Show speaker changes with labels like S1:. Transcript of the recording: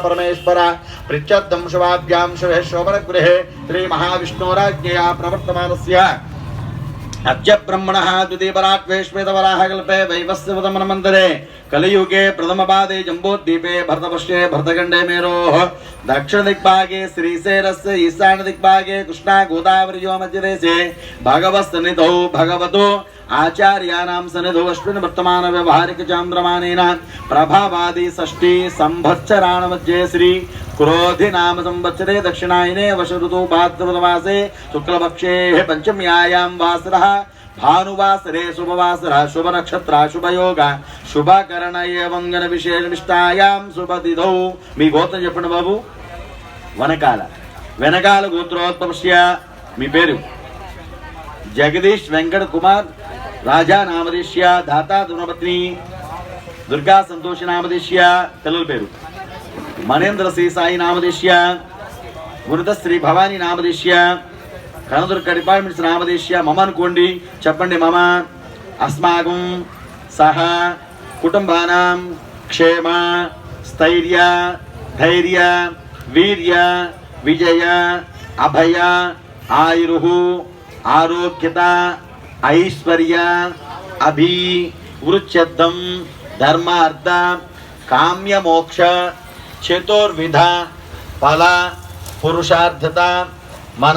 S1: परमेश्वर पृच्छद्धं शोभन शिवे श्री महाविष्णोराज्ञया प्रवर्तमानस्य। अद्य ब्रह्मणः द्वितीयपराट्वेश्वेतवराहकल्पे वैवस्वतमनमन्तरे कलियुगे प्रथमपादे जम्बोद्दीपे भरतपश्ये भरतखण्डे मेरोः, दक्षिणदिग्भागे श्रीशैरस्य ईशानदिग्भागे कृष्णा गोदावर्यो मध्यदेशे, भगवत्सन्निधौ भगवतो आचार्याणां सन्निधौ अश्विन् वर्तमानव्यवहारिकचान्द्रमानेन प्रभावादि षष्टि संवत्सराणमध्ये श्री క్రోధి నామ సంవత్సరే దక్షిణాయనే వశరుతో భాద్రవాసే శుక్లపక్షే పంచమ్యాయాం వాసర భానువాసరే శుభవాసర శుభ నక్షత్ర శుభయోగ శుభకరణ ఏవంగన విశేషమిష్టాయాం శుభదిదౌ మీ గోత్రం చెప్పండి బాబు. వెనకాల. వెనకాల గోత్రోత్పస్య మీ పేరు? జగదీష్ వెంకట కుమార్. రాజా నామదేశ్య దాతా దునపత్ని దుర్గా సంతోష నామదేశ్య పిల్లల పేరు? మనేంద్ర శ్రీ సాయి నామదేశ్య వృత శ్రీ భవానీ నామదేశ్య కనదుర్గ డిపార్ట్మెంట్స్ నామదేశ్య మమ అనుకోండి చెప్పండి మమ అస్మాకం సహ కుటుంబానాం క్షేమ స్థైర్య ధైర్య వీర్య విజయ అభయ ఆయురు ఆరోగ్యత ఐశ్వర్య అభి వృత్యర్థం ధర్మార్థ కామ్యమోక్ష चतुर्विधा फला पुरुषार्थता मन